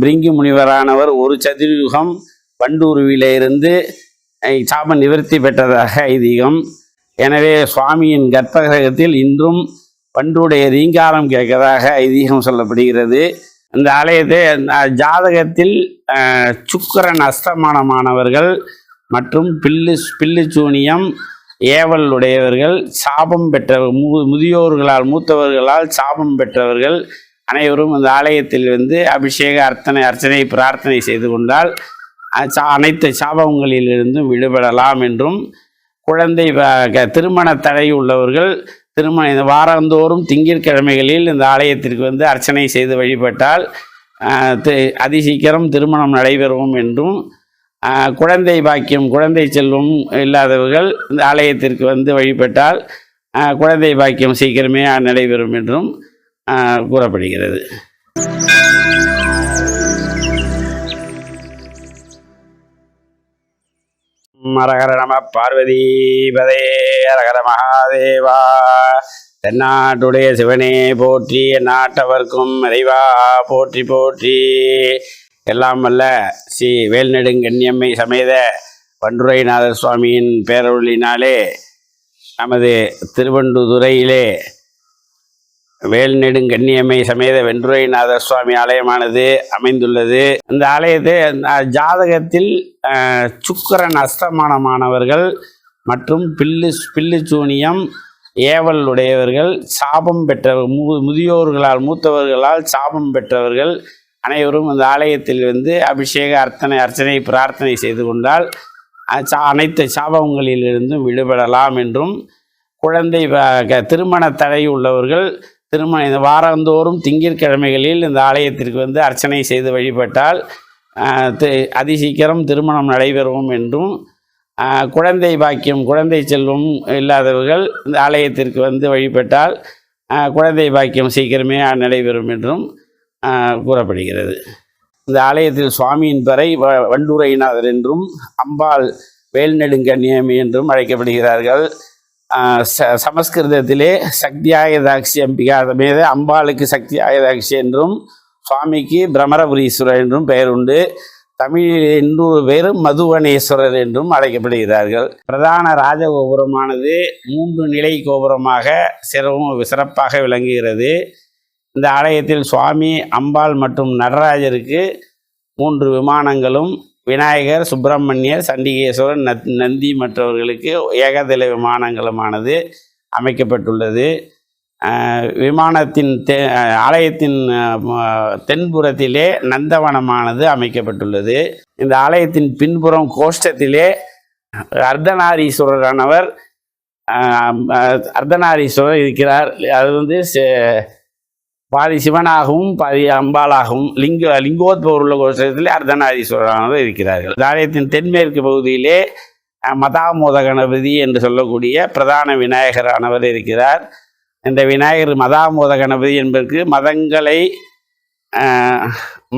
பிரிங்கி முனிவரானவர் ஒரு சதுர்யுகம் பண்டூருவிலிருந்து சாப நிவர்த்தி பெற்றதாக ஐதீகம். எனவே சுவாமியின் கர்ப்பகிரகத்தில் இன்றும் பண்டுடைய ரீங்காரம் கேட்கதாக ஐதீகம் சொல்லப்படுகிறது. இந்த ஆலயத்தை ஜாதகத்தில் சுக்கரன் அஸ்தமானமானவர்கள் மற்றும் பில்லு பில்லு சூனியம் ஏவல் உடையவர்கள் சாபம் பெற்ற மு முதியோர்களால் மூத்தவர்களால் சாபம் பெற்றவர்கள் அனைவரும் இந்த ஆலயத்தில் வந்து அபிஷேக அர்ச்சனை அர்ச்சனை பிரார்த்தனை செய்து கொண்டால் அனைத்து சாபங்களிலிருந்தும் விடுபடலாம் என்றும் குழந்தை திருமண தடை உள்ளவர்கள் திருமண இந்த வாரந்தோறும் திங்கட்கிழமைகளில் இந்த ஆலயத்திற்கு வந்து அர்ச்சனை செய்து வழிபட்டால் அதிசீக்கிரம் திருமணம் நடைபெறும் என்றும் குழந்தை பாக்கியம் குழந்தை செல்வம் இல்லாதவர்கள் இந்த ஆலயத்திற்கு வந்து வழிபட்டால் குழந்தை பாக்கியம் சீக்கிரமே நடைபெறும் என்றும் கூறப்படுகிறது. ஹரஹர நம பார்வதி பதே ஹரஹர மகாதேவா. தென்னாட்டுடைய சிவனே போற்றி நாட்டவர்க்கும் இறைவா போற்றி போற்றி. எல்லாம் வல்ல ஸ்ரீ வேல்நெடுங்கண்ணியம்மை சமேத பண்டுரைநாதர் சுவாமியின் பேரொழினாலே நமது திருவண்டுதுறையிலே வேல்நெடுங்கண்ணியம்மை சமேத வென்றுரைநாதர் சுவாமி ஆலயமானது அமைந்துள்ளது. இந்த ஆலயத்தை ஜாதகத்தில் சுக்கரன் அஸ்தமானமானவர்கள் மற்றும் பில்லு பில்லு சூனியம் ஏவல் உடையவர்கள் சாபம் பெற்றவர் மு முதியோர்களால் மூத்தவர்களால் சாபம் பெற்றவர்கள் அனைவரும் இந்த ஆலயத்தில் வந்து அபிஷேக அர்ச்சனை அர்ச்சனை பிரார்த்தனை செய்து கொண்டால் அனைத்து சாபங்களிலிருந்தும் விடுபடலாம் என்றும் குழந்தை க- திருமண தடை உள்ளவர்கள் திருமண இந்த வாரந்தோறும் திங்கட்கிழமைகளில் இந்த ஆலயத்திற்கு வந்து அர்ச்சனை செய்து வழிபட்டால் அதிசீக்கிரம் திருமணம் நடைபெறும் என்றும் குழந்தை பாக்கியம் குழந்தை செல்வம் இல்லாதவர்கள் இந்த ஆலயத்திற்கு வந்து வழிபட்டால் குழந்தை பாக்கியம் சீக்கிரமே நடைபெறும் என்றும் கூறப்படுகிறது. இந்த ஆலயத்தில் சுவாமியின் பெறை வ- வண்டுரைநாதர் என்றும் அம்பாள் வேல்நெடுங்கண்ணியமி என்றும் அழைக்கப்படுகிறார்கள். சமஸ்கிருதத்திலே சக்தி ஆயுதாட்சி அம்பிகா சமேத அம்பாளுக்கு சக்தி ஆயுதாட்சி என்றும் சுவாமிக்கு பிரமரபுரீஸ்வரர் என்றும் பெயர் உண்டு. தமிழில் இன்னொரு பேர் மதுவனேஸ்வரர் என்றும் அழைக்கப்படுகிறார்கள். பிரதான ராஜகோபுரமானது மூன்று நிலை கோபுரமாக சிறவும் சிறப்பாக விளங்குகிறது. இந்த ஆலயத்தில் சுவாமி அம்பாள் மற்றும் நடராஜருக்கு மூன்று விமானங்களும் விநாயகர் சுப்பிரமணியர் சண்டிகேஸ்வரர் நத் நந்தி மற்றவர்களுக்கு ஏகதள விமானங்களுமானது அமைக்கப்பட்டுள்ளது. விமானத்தின் தெ ஆலயத்தின் தென்புறத்திலே நந்தவனமானது அமைக்கப்பட்டுள்ளது. இந்த ஆலயத்தின் பின்புறம் கோஷ்டத்திலே அர்த்தநாரீஸ்வரரானவர் அர்த்தநாரீஸ்வரர் இருக்கிறார். அது வந்து பாதி சிவனாகவும் பாதி அம்பாளாகவும் லிங்க லிங்கோத்பவர் உள்ள கோஷத்தில் அர்த்தநாரீஸ்வரரானவர் இருக்கிறார்கள். இந்த ஆலயத்தின் தென்மேற்கு பகுதியிலே மதாமோத கணபதி என்று சொல்லக்கூடிய பிரதான விநாயகரானவர் இருக்கிறார். இந்த விநாயகர் மதாமோத கணபதி என்பதற்கு மதங்களை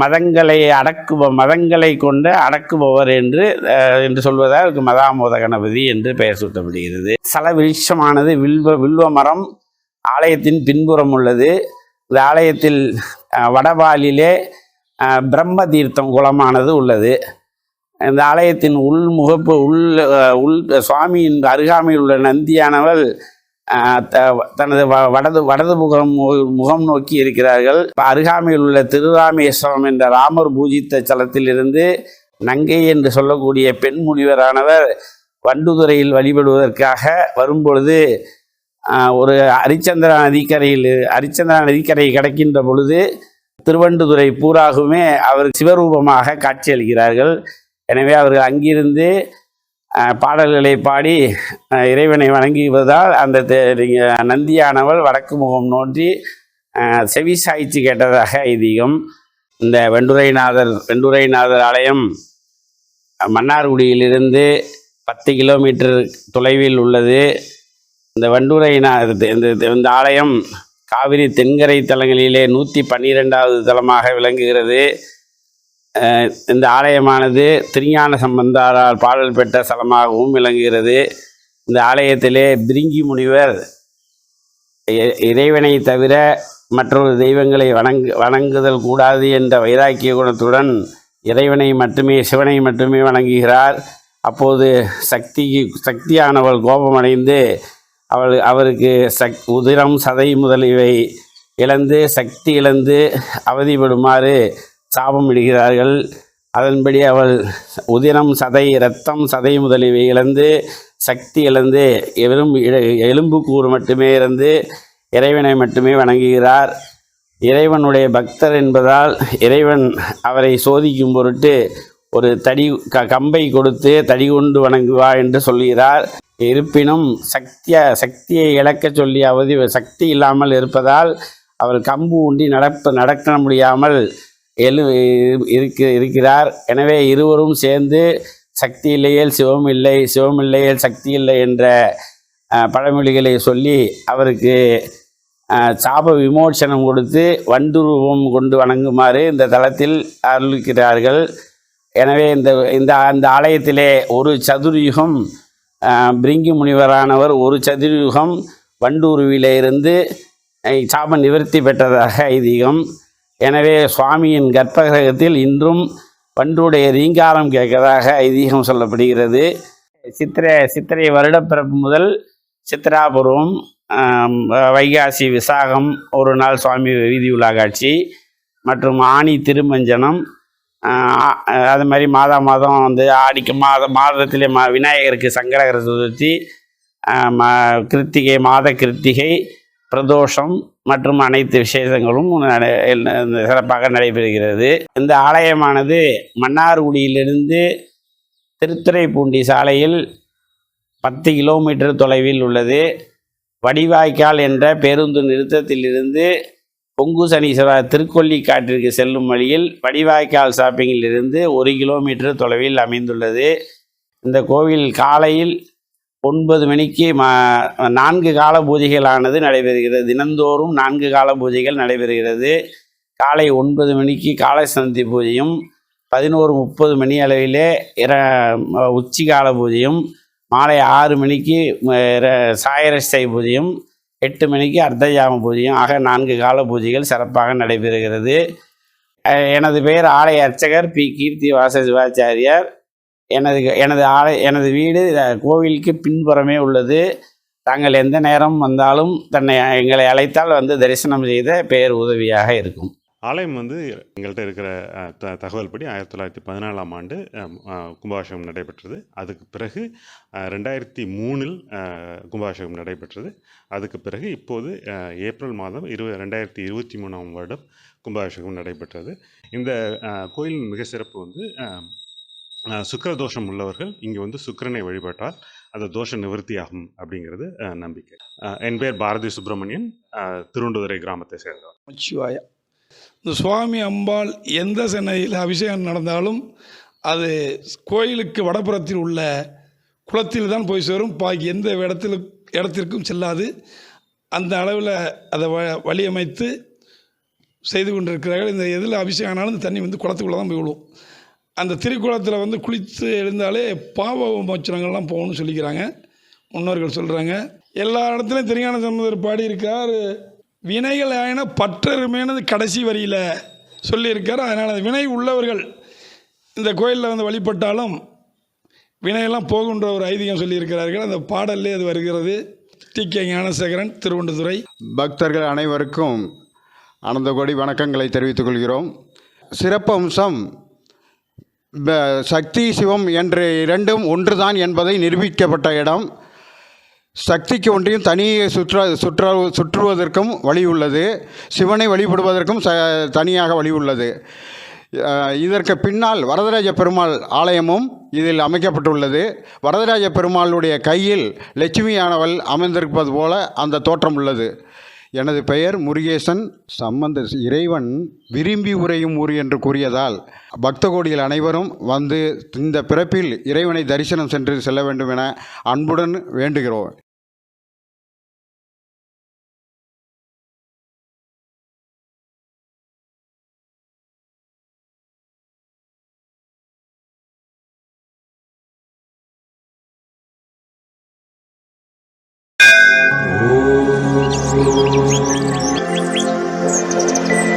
மதங்களை அடக்குப மதங்களை கொண்டு அடக்குபவர் என்று என்று சொல்வதால் அதுக்கு மதாமோத கணபதி என்று பெயர் சூட்டப்படுகிறது. சல விருட்சமானது வில்வ வில்வ மரம் ஆலயத்தின் பின்புறம் உள்ளது. இந்த ஆலயத்தில் வடவாலிலே பிரம்ம தீர்த்தம் குளமானது உள்ளது. இந்த ஆலயத்தின் உள் முகப்பு உள் உள் சுவாமியின் அருகாமையில் உள்ள நந்தியானவள் த- தனது வ- வடது வடது முகம் மு- முகம் நோக்கி இருக்கிறார்கள். அருகாமையில் உள்ள திருராமேஸ்வரம் என்ற ராமர் பூஜித்த சலத்திலிருந்து நங்கை என்று சொல்லக்கூடிய பெண் முனிவரானவர் வண்டுதுறையில் வழிபடுவதற்காக வரும்பொழுது ஒரு ஹரிச்சந்திரா நதிக்கரையில் ஹரிச்சந்திரா நதிக்கரை கிடைக்கின்ற பொழுது திருவண்டுதுறை பூராகுமே அவர் சிவரூபமாக காட்சியளிக்கிறார்கள் எனவே அவர்கள் அங்கிருந்து பாடல்களை பாடி இறைவனை வணங்குவதால் அந்த தெ- நந்தியானவள் வடக்கு முகம் நோன்றி செவி சாய்ச்சி கேட்டதாக ஐதீகம். இந்த வெண்டுரைநாதர் வெண்டுரைநாதர் ஆலயம் மன்னார்குடியிலிருந்து பத்து கிலோமீட்டர் தொலைவில் உள்ளது. இந்த வண்டுரைநா இந்த இந்த- ஆலயம் காவிரி தென்கரை தலங்களிலே நூற்றி பன்னிரெண்டாவது தலமாக விளங்குகிறது. இந்த ஆலயமானது திருஞான சம்பந்தாரால் பாடல் பெற்ற ஸ்தலமாகவும் விளங்குகிறது. இந்த ஆலயத்திலே பிரிங்கி முனிவர் இ- இறைவனை தவிர மற்றொரு தெய்வங்களை வணங்கு வணங்குதல் கூடாது என்ற வைராக்கிய குணத்துடன் இறைவனை மட்டுமே சிவனை மட்டுமே வணங்குகிறார். அப்போது சக்தி சக்தியானவள் கோபமடைந்து அவள் அவருக்கு சக் உதிரம் சதை முதலியவை இழந்து சக்தி இழந்து அவதிப்படுமாறு சாபம் இடுகிறார்கள். அதன்படி அவள் உதிரம் சதை இரத்தம் சதை முதலியவை இழந்து சக்தி இழந்து வெறும் எலும்பு எலும்புக்கூறு மட்டுமே இருந்து இறைவனை மட்டுமே வணங்குகிறார். இறைவனுடைய பக்தர் என்பதால் இறைவன் அவரை சோதிக்கும் பொருட்டு ஒரு தடி க கம்பை கொடுத்து தடி கொண்டு வணங்குவா என்று சொல்கிறார். இருப்பினும் சக்திய சக்தியை இழக்கச் சொல்லி அவதி சக்தி இல்லாமல் இருப்பதால் அவர் கம்பு ஊண்டி நடப்ப நடக்க முடியாமல் எழு இருக்கு இருக்கிறார். எனவே இருவரும் சேர்ந்து சக்தி இல்லையேல் சிவம் இல்லை சிவம் இல்லையேல் சக்தி இல்லை என்ற பழமொழிகளை சொல்லி அவருக்கு சாப விமோசனம் கொடுத்து வண்டுருவம் கொண்டு வணங்குமாறு இந்த தளத்தில் அருளிக்கிறார்கள் எனவே இந்த இந்த அந்த ஆலயத்திலே ஒரு சதுர்யுகம் பிரிங்கி முனிவரானவர் ஒரு சதுர்யுகம் வண்டூருவிலிருந்து சாப நிவர்த்தி பெற்றதாக ஐதீகம். எனவே சுவாமியின் கர்ப்பகிரகத்தில் இன்றும் வண்டுடைய ரீங்காரம் கேட்கதாக ஐதீகம் சொல்லப்படுகிறது. சித்திரை சித்திரை வருடப்பிறப்பு முதல் சித்திராபுரம் வைகாசி விசாகம் ஒரு நாள் சுவாமி வீதி உலா காட்சி மற்றும் ஆணி திருமஞ்சனம் அது மாதிரி மாதா மாதம் வந்து ஆடிக்கு மாதம் மாதத்திலே மா விநாயகருக்கு சங்கடகர சதுர்த்தி ம- கிருத்திகை மாத கிருத்திகை பிரதோஷம் மற்றும் அனைத்து விசேஷங்களும் சிறப்பாக நடைபெறுகிறது. இந்த ஆலயமானது மன்னார்குடியிலிருந்து திருத்துறைப்பூண்டி சாலையில் பத்து கிலோமீட்டர் தொலைவில் உள்ளது. வடிவாய்க்கால் என்ற பேருந்து நிறுத்தத்திலிருந்து பொங்கு சனீஸ்வரர் திருக்கொல்லிக்காட்டிற்கு செல்லும் வழியில் படிவாய்க்கால் ஷாப்பிங்கில் இருந்து ஒரு கிலோமீட்டர் தொலைவில் அமைந்துள்ளது. இந்த கோவில் காலையில் ஒன்பது மணிக்கு ம நான்கு கால பூஜைகளானது நடைபெறுகிறது. தினந்தோறும் நான்கு கால பூஜைகள் நடைபெறுகிறது. காலை ஒன்பது மணிக்கு காலை சந்தி பூஜையும் பதினோரு முப்பது மணி அளவிலே இர உச்சி கால பூஜையும் மாலை ஆறு மணிக்கு சாயரசை பூஜையும் எட்டு மணிக்கு அர்த்தஜாம பூஜையும் ஆக நான்கு கால பூஜைகள் சிறப்பாக நடைபெறுகிறது. எனது பெயர் ஆலய அர்ச்சகர் பி. கீர்த்தி வாச சிவாச்சாரியார் எனது எனது ஆலை எனது வீடு கோவிலுக்கு பின்புறமே உள்ளது. தாங்கள் எந்த நேரம் வந்தாலும் தன்னை எங்களை அழைத்தால் வந்து தரிசனம் செய்த பெயர் உதவியாக இருக்கும். ஆலயம் வந்து எங்கள்கிட்ட இருக்கிற த தகவல் படி ஆயிரத்தி தொள்ளாயிரத்தி பதினாலாம் ஆண்டு கும்பாபிஷேகம் நடைபெற்றது. அதுக்கு பிறகு ரெண்டாயிரத்தி மூணில் கும்பாபிஷேகம் நடைபெற்றது. அதுக்கு பிறகு இப்போது ஏப்ரல் மாதம் இரு ரெண்டாயிரத்தி இருபத்தி மூணாம் வருடம் கும்பாபிஷேகம் நடைபெற்றது. இந்த கோயிலின் மிக சிறப்பு வந்து சுக்கரதோஷம் தோஷம் உள்ளவர்கள் இங்கே வந்து சுக்கரனை வழிபட்டால் அந்த தோஷ நிவர்த்தியாகும் அப்படிங்கிறது நம்பிக்கை. என் பேர் பாரதி சுப்பிரமணியன் அஹ், திருவண்டுதுறை கிராமத்தை சேர்ந்தவர். நமச்சிவாய இந்த சுவாமி அம்பாள் எந்த சென்னையில் அபிஷேகம் நடந்தாலும் அது கோயிலுக்கு வடபுறத்தில் உள்ள குளத்தில் தான் போய் சேரும். பாக்கி எந்த இடத்துல இடத்திற்கும் செல்லாது. அந்த அளவில் அதை வ வழியமைத்து செய்து கொண்டிருக்கிறார்கள். இந்த எதில் அபிஷேகம் ஆனாலும் இந்த தண்ணி வந்து குளத்துக்குள்ளே தான் போய் விழுவும் அந்த திருக்குளத்தில் வந்து குளித்து எழுந்தாலே பாவ மோச்சனங்கள்லாம் போகணும்னு சொல்லிக்கிறாங்க. முன்னோர்கள் சொல்கிறாங்க எல்லா இடத்துலையும் திருஞான சம்பந்தர் பாடியிருக்கார் வினைகள் ஆயின பற்றருமேனது கடைசி வரியில் சொல்லியிருக்கார். அதனால் அந்த வினை உள்ளவர்கள் இந்த கோயிலில் வந்து வழிபட்டாலும் வினையெல்லாம் போகுன்ற ஒரு ஐதீகம் சொல்லியிருக்கிறார்கள். அந்த பாடல்லே அது வருகிறது. T K Gnanasekaran Thiruvanduthurai. பக்தர்கள் அனைவருக்கும் அனந்த கோடி வணக்கங்களை தெரிவித்துக் கொள்கிறோம். சிறப்பம்சம் ப- சக்தி சிவம் என்ற இரண்டும் ஒன்றுதான் என்பதை நிரூபிக்கப்பட்ட இடம். சக்திக்கு ஒன்றையும் தனியே சுற்ற சுற்ற சுற்றுவதற்கும் வழி உள்ளது. சிவனை வழிபடுவதற்கும் ச தனியாக வழி உள்ளது. இதற்கு பின்னால் வரதராஜ பெருமாள் ஆலயமும் இதில் அமைக்கப்பட்டுள்ளது. வரதராஜ பெருமாளுடைய கையில் லட்சுமியானவள் அமைந்திருப்பது போல அந்த தோற்றம் உள்ளது. எனது பெயர் முருகேசன் சம்பந்த இறைவன் விரும்பி உரையும் ஊர் என்று கூறியதால் பக்த கோடிகள் அனைவரும் வந்து இந்த பிறப்பில் இறைவனை தரிசனம் சென்று செல்ல வேண்டும் என அன்புடன் வேண்டுகிறோம். Thank you.